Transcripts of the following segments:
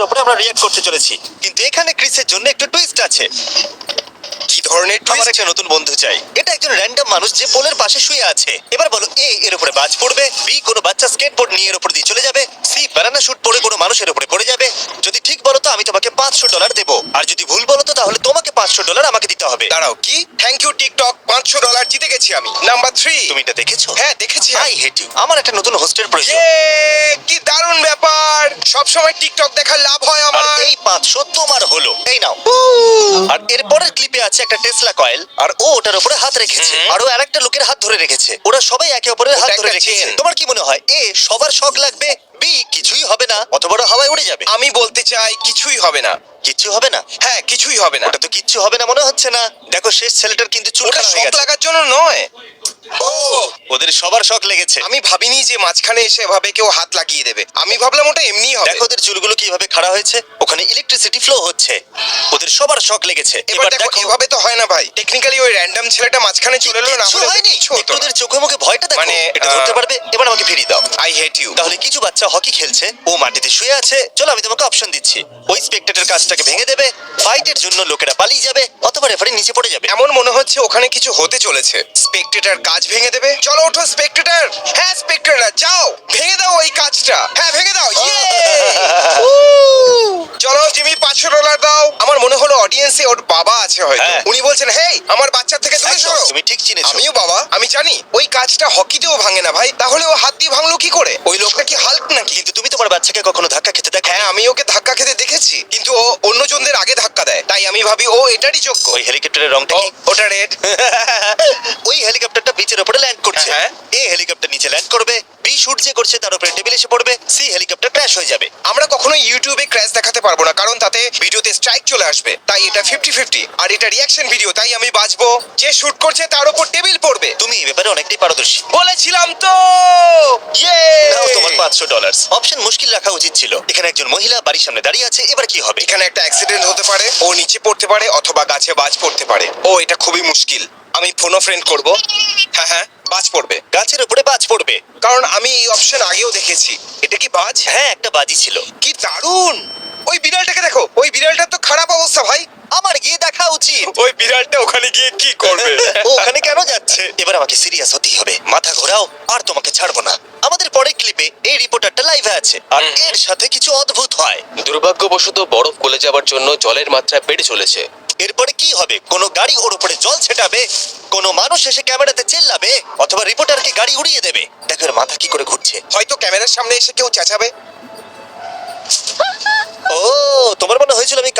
এর উপরে আমরা রিয়্যাক্ট করতে চলেছি। কিন্তু এখানে ক্রিসের জন্য একটু টুইস্ট আছে। ধরনের আমার টুইস্ট একটা নতুন বন্ধু চাই। এটা একজন র্যান্ডম মানুষ যে পোলের পাশে শুয়ে আছে। এবার বলো এ এর উপরে বাজ পড়বে বি কোনো বাচ্চা স্কেটবোর্ড নিয়ে এর উপর দিয়ে চলে যাবে সি ব্যানানা শুট পরে কোনো মানুষের উপরে পড়ে যাবে। যদি ঠিক বলো তো আমি তোমাকে পাঁচশো ডলার দেবো। আর যদি ভুল বলো তো তাহলে তোমাকে পাঁচশো ডলার আমাকে দিতে হবে। দাঁড়াও কি? থ্যাংক ইউ টিকটক পাঁচশো ডলার জিতে গেছি আমি। নাম্বার থ্রি তুমি এটা দেখেছ? হ্যাঁ দেখেছি আই হেট ইউ আমার একটা নতুন হোস্টের প্রয়োজন। ইয়ে, কি দারুণ ব্যাপার! সব সময় টিকটক দেখার লাভ হয় আর আমার। এই পাঁচশো তোমার হলো। এই নাও। আর এরপরের ক্লিপে আছে একটা টেসলা কয়েল আর ও ওটার উপরে হাত রেখেছে। আর ও আরেকটা লোকের হাত ধরে রেখেছে। ওরা সবাই একে অপরের হাত ধরে রেখেছে। তোমার কি মনে হয়? এ সবার শখ লাগবে? বি কিছুই হবে না। অত বড় হাওয়ায় উড়ে যাবে। আমি বলতে চাই কিছুই হবে না। কিচ্ছু হবে না? হ্যাঁ কিছুই হবে না। ওটা তো কিচ্ছু হবে না মনে হচ্ছে না। দেখো শেষ ছেলেটার কিন্তু চুল শখ লাগার জন্য নয়। ও ওদের সবার শখ লেগেছে। আমি ভাবিনি যে মাঝখানে এসে এভাবে কেউ হাত লাগিয়ে দেবে। আমি ভাবলাম ওটা এমনিই হবে। দেখো ওদের চুলগুলো কীভাবে খাড়া হয়েছে। ওখানে ইলেকট্রিসিটি ফ্লো হচ্ছে। ওদের সবার শখ লেগেছে। এবার দেখো এভাবে তো হয় না ভাই। টেকনিক্যালি ওই র্যান্ডম ছেলেটা মাঝখানে চলে এলো না হলে হয়নি। কিচ্ছু হতো একটু ওদের চোখে মুখে ভয়টা দেখো। মানে, এটা ধরতে আহ, পারবে। এবার আমাকে ফিরিয়ে দাও। আই হেট ইউ তাহলে কিছু বাচ্চা হকি খেলছে। ও মাটিতে শুয়ে আছে। চলো আমি তোমাকে অপশন দিচ্ছি। ওই স্পেক্টেটের কাজটাকে ভেঙে দেবে। ফাইটের জন্য লোকেরা পালিয়ে যাবে। অথবা রেফারি নিচে পড়ে যাবে। এমন মনে হচ্ছে ওখানে কিছু হতে চলেছে। স্পেকটেটার কাজ ভেঙে দেবে। চলো ওঠো স্পেকটেটার হ্যাঁ স্পেকটেটার যাও। ভেঙে দাও ওই কাজটা। হ্যাঁ ভেঙে দাও। চলো জিমি পাঁচশো ডলার দাও। আমার মনে হলো অডিয়েন্সে ওর বাবা আছে হয়তো। হ্যাঁ। উনি বলছেন হেই আমার বাচ্চার থেকে দূরে একদম, সরো। তুমি ঠিক চিনেছো। আমিও বাবা। আমি জানি ওই কাজটা হকিতেও ভাঙে না ভাই। তাহলে ও হাত দিয়ে ভাঙলো কি করে? ওই লোকটা কি হাল্ক নাকি? কিন্তু তুমি তোমার বাচ্চাকে কখনো ধাক্কা খেতে দেখো হ্যাঁ আমি ওকে ধাক্কা খেতে দেখেছি। কিন্তু ও অন্যজনদের আগে ধাক্কা দেয়। তাই আমি ভাবি ও এটারই যোগ্য। ওই হেলিকপ্টারের রংটা ও কি ওটা রেড ওই হেলিকপ্টারটা বিচের উপরে ল্যান্ড করছে। হ্যাঁ। এ হেলিকপ্টার নিচে ল্যান্ড করবে বি শুট যে করছে তার উপরে টেবিল এসে পড়বে সি হেলিকপ্টার ক্র্যাশ হয়ে যাবে। আমরা কখনো ইউটিউবে ক্র্যাশ দেখাতে পারব না কারণ তাতে ভিডিওতে স্ট্রাইক চলে আসবে। তাই এটা ফিফটি ফিফটি আর এটা রিয়াকশন ভিডিও তাই আমি বাঁচবো। যে শুট করছে তার উপর টেবিল পড়বে। তুমি এই ব্যাপারে অনেকটাই পারদর্শী। বলেছিলাম তো! ইয়ে পাঁচশো ডলার অপশন মুশকিল রাখা উচিত ছিল। এখানে একজন মহিলা বাড়ির সামনে দাঁড়িয়ে আছে এবার কি হবে? এখানে একটা অ্যাক্সিডেন্ট হতে পারে ও নিচে পড়তে পারে অথবা গাছে বাজ পড়তে পারে। ও এটা খুবই মুশকিল। আমি ফোনো ফ্রেন্ড করব। হ্যাঁ হ্যাঁ বাজ পড়বে। গাছের উপরে বাজ পড়বে। কারণ আমি এই অপশন আগেও দেখেছি। এটা কি বাজ? হ্যাঁ একটা বাজি ছিল। কি দারুণ! ওই বিড়ালটাকে দেখো ওই বিড়ালটার তো খারাপ অবস্থা ভাই। আমার গিয়ে দেখা উচিত। ওই বিড়ালটা ওখানে গিয়ে কি করবে? ও ওখানে কেন যাচ্ছে? এবার আমাকে সিরিয়াস হতেই হবে। মাথা ঘোরাও আর তোমাকে ছাড়বো না। আমাদের পরের ক্লিপে এই রিপোর্টারটা লাইভে আছে। আর এর সাথে কিছু অদ্ভুত হয়। দুর্ভাগ্যবশত বরফ গলে যাওয়ার জন্য জলের মাত্রা বেড়ে চলেছে। এরপরে কি হবে? কোনো গাড়ি ওর উপরে জল ছেটাবে? কোনো মানুষ এসে ক্যামেরাতে চেল্লাবে? অথবা রিপোর্টারকে গাড়ি উড়িয়ে দেবে? দেখো এর মাথা কি করে ঘুরছে। হয়তো ক্যামেরার সামনে এসে কেউ চেঁচাবে।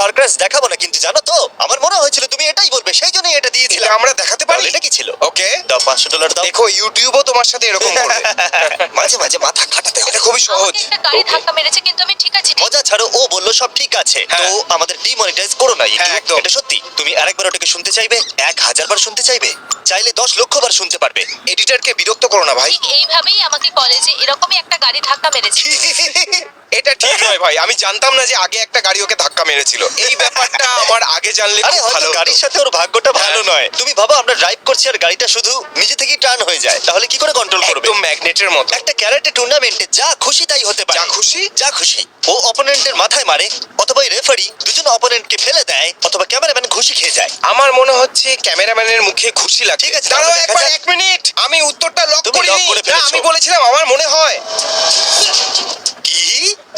কার ক্র্যাশ দেখাবো না কিন্তু জানো তো আমার মনে হয়েছিল তুমি এটাই বলবে সেই জন্যই এটা এটা আমরা দেখাতে পারি? এটা কি ছিল? ওকে। দাও পাঁচশো ডলার দাও। দেখো ইউটিউবও তোমার সাথে এরকম করবে। মাঝে মাঝে মাথা খাটাতে হবে এটা খুবই সহজ। একটা গাড়ি ধাক্কা মেরেছে কিন্তু আমি ঠিক আছি মজা ছাড়ো ও বলল সব ঠিক আছে। তো হ্যাঁ। আমাদের ডিমনিটাইজ করো না হ্যাঁ, একদম। এটা সত্যি। তুমি আরেকবার ওটাকে শুনতে চাইবে? এক হাজার বার শুনতে চাইবে? চাইলে দশ লক্ষ বার শুনতে পারবে। এডিটরকে বিরক্ত করো না ভাই। ঠিক এইভাবেই আমাকে কলেজে এরকমই একটা গাড়ি ধাক্কা মেরেছে। এটা ঠিক নয় ভাই আমি জানতাম না যে আগে একটা গাড়ি ওকে ধাক্কা মেরেছিল। এই ব্যাপারটা আমার আগে জানলে আরে খুব হয়তো ভালো গাড়ির সাথে ওর ভাগ্যটা ভালো হ্যাঁ। নয়। তুমি ভাবো আমরা ড্রাইভ করছি আর গাড়িটা শুধু নিজে থেকেই টার্ন হয়ে যায়। তাহলে কি করে কন্ট্রোল করবে? একদম ম্যাগনেটের মতো। একটা ক্যারাটে টুর্নামেন্টে যা খুশি তাই হতে পারে। যা খুশি? যা খুশি। ও অপোনেন্টের মাথায় মারে অথবা রেফারি দুজন অপোনেন্টকে ফেলে দেয় অথবা ক্যামেরাম্যান খুশি খেয়ে যায়। আমার মনে হচ্ছে ক্যামেরাম্যানের মুখে খুশি লাগছে ঠিক আছে, দাঁড়াও তাহলে দেখা একবার যাক। এক মিনিট। আমি উত্তরটা লক তুমি করিনি। করে না, ফেলেছো। আমি বলেছিলাম আমার মনে হয়।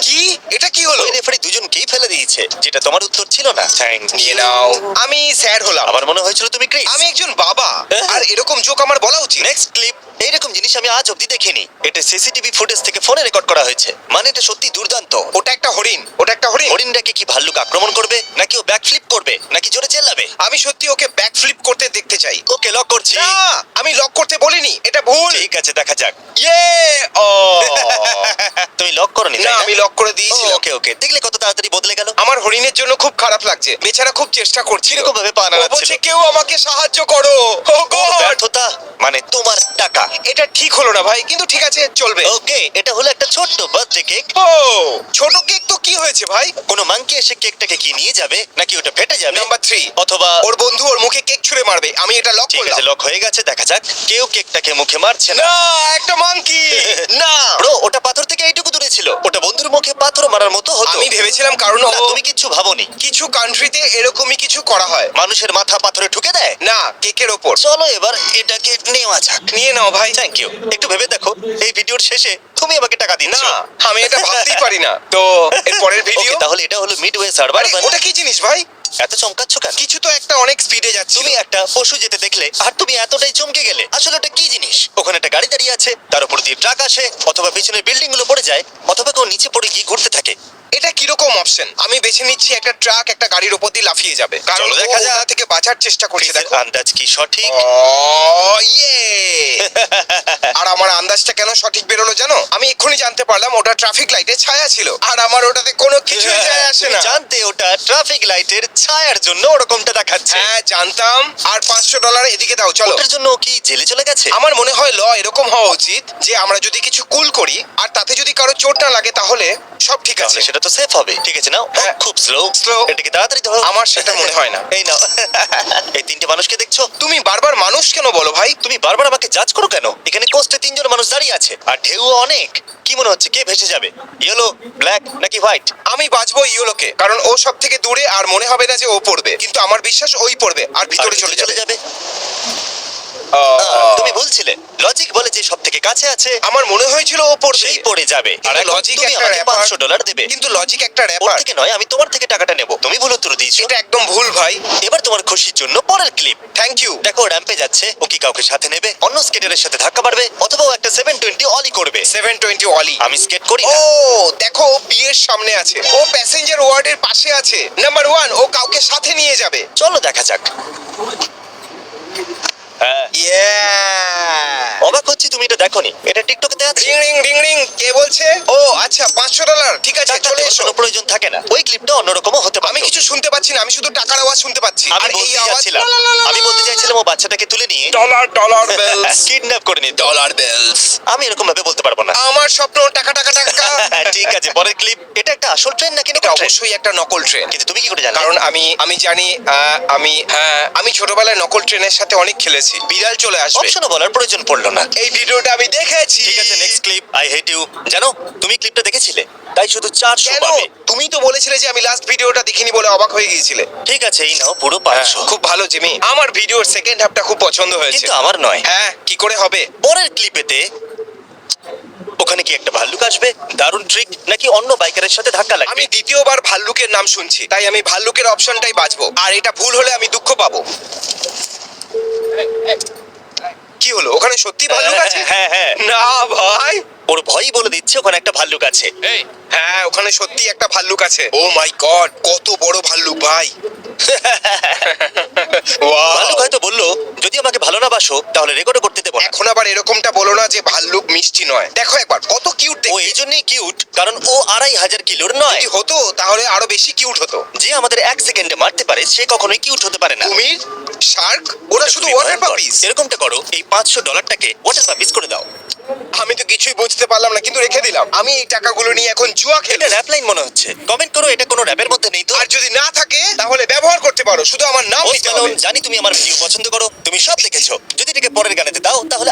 কি? এটা কি হলো? ওই রেফারি দুজনকেই ফেলে দিয়েছে যেটা তোমার উত্তর ছিল না। থ্যাংক নিয়ে নাও। আমি স্যাড হলাম। আমার মনে হয়েছিল তুমি ক্রিস। আমি একজন বাবা আর এরকম জোক আমার বলা উচিত। নেক্সট ক্লিপ এইরকম জিনিস আমি আজ অব্দি দেখিনি। এটা সিসিটিভি ফুটেজ থেকে ফোনে রেকর্ড করা হয়েছে। মানে এটা সত্যি দুর্দান্ত। ওটা একটা হরিণ। ওটা একটা হরিণ। হরিণটাকে কি ভাল্লুক আক্রমণ করবে? নাকি ও ব্যাক ফ্লিপ করবে? নাকি জোরে চেল্লাবে? আমি সত্যি ওকে ব্যাক ফ্লিপ করতে দেখতে চাই। ওকে লক করছি। না আমি লক করতে বলিনি। এটা ভুল। ঠিক আছে দেখা যাক। ইয়ে! ও! তুমি লক করনি না আমি লক করে দিয়েছিলাম। ওকে ওকে। দেখলে কত তাড়াতাড়ি বদলে গেল? আমার হরিণের জন্য খুব খারাপ লাগছে। বেচারা খুব চেষ্টা করছিল। কীরকম ভাবে পা ও নাড়াচ্ছিল? বলছে কেউ আমাকে সাহায্য করো। Oh god! ব্যর্থতা। মানে তোমার টাকা। এটা ঠিক হলো না ভাই কিন্তু ঠিক আছে চলবে। ওকে এটা হলো একটা ছোট্ট বার্থডে কেক। ও ছোট কেক তো কি হয়েছে ভাই? কোনো মাংকি এসে কেকটাকে কি নিয়ে যাবে নাকি ওটা ফেটে যাবে? নাম্বার থ্রি অথবা ওর বন্ধু ওর মুখে কেক ছুঁড়ে মারবে আমি এটা লক ঠিক করলাম। আছে লক হয়ে গেছে দেখা যাক। কেউ কেকটাকে মুখে মারছে না। না একটা মাংকি না! ব্রো ওটা পাথর থেকে এইটুকু দূরে ছিল। ওটা বন্ধুর মুখে পাথর মারার মতো হতো। আমি ভেবেছিলাম কারণ না, ও তুমি কিচ্ছু ভাবোনি। কিছু কান্ট্রিতে এরকমই কিছু করা হয়। মানুষের মাথা পাথরে ঠুকে দেয়? না কেকের ওপর। চলো এবার এটাকে নেওয়া যাক। নিয়ে নাও ভাই। থ্যাংক ইউ একটু ভেবে দেখো এই ভিডিওর শেষে তুমি আমাকে টাকা দিন না আমি এটা ভাবতেই পারি না। তো এর পরের ভিডিও তাহলে এটা হলো মিডওয়ে সার্ভার ওটা কি জিনিস ভাই? এত চমকাচ্ছ কেন? কিছু তো একটা অনেক স্পিডে যাচ্ছে তুমি একটা পশু যেতে দেখলে আর তুমি এতটাই চমকে গেলে আসলে ওটা কি জিনিস? ওখানে একটা গাড়ি দাঁড়িয়ে আছে তার উপর দিয়ে ট্রাক আসে অথবা পিছনের বিল্ডিংগুলো পড়ে যায় অথবা কেউ নিচে পড়ে গিয়ে ঘুরতে থাকে। এটা কীরকম অপশন আমি বেছে নিচ্ছি একটা ট্রাক একটা গাড়ির উপর দিয়ে লাফিয়ে যাবে। কারণ চলো দেখা যাক। থেকে বাঁচার চেষ্টা করছে ক্রিসের দেখো। আন্দাজ কি সঠিক? ইয়ে! আর আমার আন্দাজটা কেন সঠিক বেরোলো জানো? আমি এক্ষুনি জানতে পারলাম ওটা ট্রাফিক লাইটে ছায়া ছিল। আর আমার ওটাতে কোনো কিছুই যায় আসে তুমি না। জানতে ওটা ট্রাফিক লাইটের ছায়ার জন্য ওরকমটা দেখাচ্ছে। হ্যাঁ জানতাম। আর পাঁচশো ডলার এদিকে দাও চলো। ওটার জন্য ও কি জেলে চলে গেছে? আমার মনে হয় ল এরকম হওয়া উচিত যে আমরা যদি কিছু কুল করি আর তাতে যদি কারও চোট না লাগে তাহলে সব ঠিক আছে। সেটা তো সেফ হবে। ঠিক আছে নাও। হ্যাঁ। খুব স্লো Slow. এটাকে তাড়াতাড়ি ধরো? আমার সেটা মনে হয় না। এই নাও। এই তিনটে মানুষকে দেখছ? তুমি বারবার মানুষ কেন বলো ভাই? তুমি বারবার আমাকে জাজ করো কেন? এখানে কোস্টে তিনজন মানুষ দাঁড়িয়ে আছে আর ঢেউ অনেক। কি মনে হচ্ছে? কে ভেসে যাবে? ইয়েলো ব্ল্যাক নাকি হোয়াইট আমি বাঁচবো ইউলোকে কারণ ও সব থেকে দূরে আর মনে হবে না যে ও পড়বে। কিন্তু আমার বিশ্বাস ওই পড়বে আর ভিতরে চলে যাবে। যাবে। তুমি বলছিলে লজিক বলে যে সব থেকে কাছে আছে আমার মনে হয়েছিল ও পড়বে সেই পড়ে যাবে। আর এখন লজিক তুমি একটা আমাকে র্যাপার পাঁচশো ডলার দেবে। কিন্তু লজিক একটা ওর র্যাপার থেকে নয় আমি তোমার থেকে টাকাটা নেব। তুমি ভুল উত্তর দিয়েছ। এটা একদম ভুল ভাই। এবার তোমার খুশির জন্য পরের ক্লিপ থ্যাংক ইউ দেখো র্যাম্পে যাচ্ছে ও কি কাউকে সাথে নেবে? অন্য স্কেটারের সাথে ধাক্কা মারবে অথবা ও একটা সেভেন টোয়েন্টি অলি করবে। সেভেন টোয়েন্টি অলি আমি স্কেট করি ও না দেখো ও বিয়ের সামনে আছে। ও প্যাসেঞ্জার ওয়ার্ডের পাশে আছে। নাম্বার ওয়ান ও কাউকে সাথে নিয়ে যাবে। চলো দেখা যাক। হ্যাঁ অবাক হচ্ছি তুমি এটা দেখোনি। এটা টিকটকে আছে রিং রিং রিং রিং। কে বলছে? ও আচ্ছা পাঁচশো ডলার। ঠিক আছে টাকা চলে এসো। প্রয়োজন থাকে না। ওই ক্লিপটা অন্যরকমও হতে পারে। শুনতে পাচ্ছি না আমি শুধু টাকার আওয়াজ শুনতে পাচ্ছি। আমি আর এই বলতে আওয়াজ যাচ্ছিলাম আমি বলতে চাইছিলাম ও বাচ্চাটাকে তুলে নিয়ে ডলার ডলার বেলস কিডন্যাপ করে নিত। ডলার বেলস আমি এরকম ভাবে বলতে পারব না। আমার স্বপ্ন টাকা টাকা টাকা। ঠিক আছে পরের ক্লিপ এটা একটা আসল ট্রেন নাকি এটা নকল অবশ্যই একটা নকল ট্রেন কিন্তু তুমি কি করে জানলে কারণ আমি আমি জানি আহ, আমি হ্যাঁ আমি ছোটবেলায় নকল ট্রেনের সাথে অনেক খেলেছি। বিড়াল চলে আসবে। অপশনও বলার প্রয়োজন পড়ল না। এই ভিডিওটা আমি দেখেছি। ঠিক আছে next clip I hate you জানো তুমি ক্লিপটা দেখেছিলে? তাই শুধু চারশো কেন? পাবে। তুমি তো বলেছিলে যে আমি লাস্ট ভিডিওটা দেখিনি বলে অবাক হয়ে গিয়েছিলে। ঠিক আছে এই নাও পুরো পাঁচশো। খুব ভালো জিমি। আমার ভিডিওর সেকেন্ড হাফটা খুব পছন্দ হয়েছে। কিন্তু আমার নয়। হ্যাঁ কি করে হবে? পরের ক্লিপেতে ওখানে কি একটা ভাল্লুক আসবে? দারুণ ট্রিক নাকি অন্য বাইকারের সাথে ধাক্কা লাগবে? আমি দ্বিতীয়বার ভাল্লুকের নাম শুনছি তাই আমি ভাল্লুকের অপশনটাই বাঁচবো আর এটা ভুল হলে আমি দুঃখ পাবো। কি হলো? ওখানে সত্যি ভাল্লুক আছে? হ্যাঁ হ্যাঁ। না ভাই। ওর ভয়ই বলে দিচ্ছে ওখানে একটা ভাল্লুক আছে। এই হ্যাঁ ওখানে সত্যি একটা ভাল্লুক আছে। ও মাই গড কত বড় ভাল্লুক ভাই। Wow! ভাল্লুক হয়তো বলল যদি আমাকে ভালো না বাসো তাহলে রেকর্ডও করতে দেবো না। এখন আবার এরকমটা বলো না যে ভাল্লুক মিষ্টি নয়। দেখো একবার কত কিউট ও এই জন্যই কিউট কারণ ও আড়াই হাজার কিলোর নয়। যদি হতো তাহলে আরও বেশি কিউট হতো। যে আমাদের এক সেকেন্ডে মারতে পারে সে কখনোই কিউট হতে পারে না। কুমির শার্ক ওরা শুধু ওয়াটার ভয়ঙ্কর। পাপিস এরকমটা করো এই পাঁচশো ডলারটাকে ওয়াটার পাপিস করে দাও। আমি তো কিছুই বুঝতে পারলাম না কিন্তু রেখে দিলাম। আমি এই টাকাগুলো নিয়ে এখন জুয়া এটা খেলে র্যাপ লাইন মনে হচ্ছে। কমেন্ট করো এটা কোনো র্যাপের মধ্যে নেই তো? আর যদি না থাকে তাহলে ব্যবহার করতে পারো। শুধু আমার নাম Post নিতে হবে। জানি তুমি আমার ভিডিও পছন্দ করো। তুমি সব দেখেছ। যদি এটাকে পরের গানেতে দাও তাহলে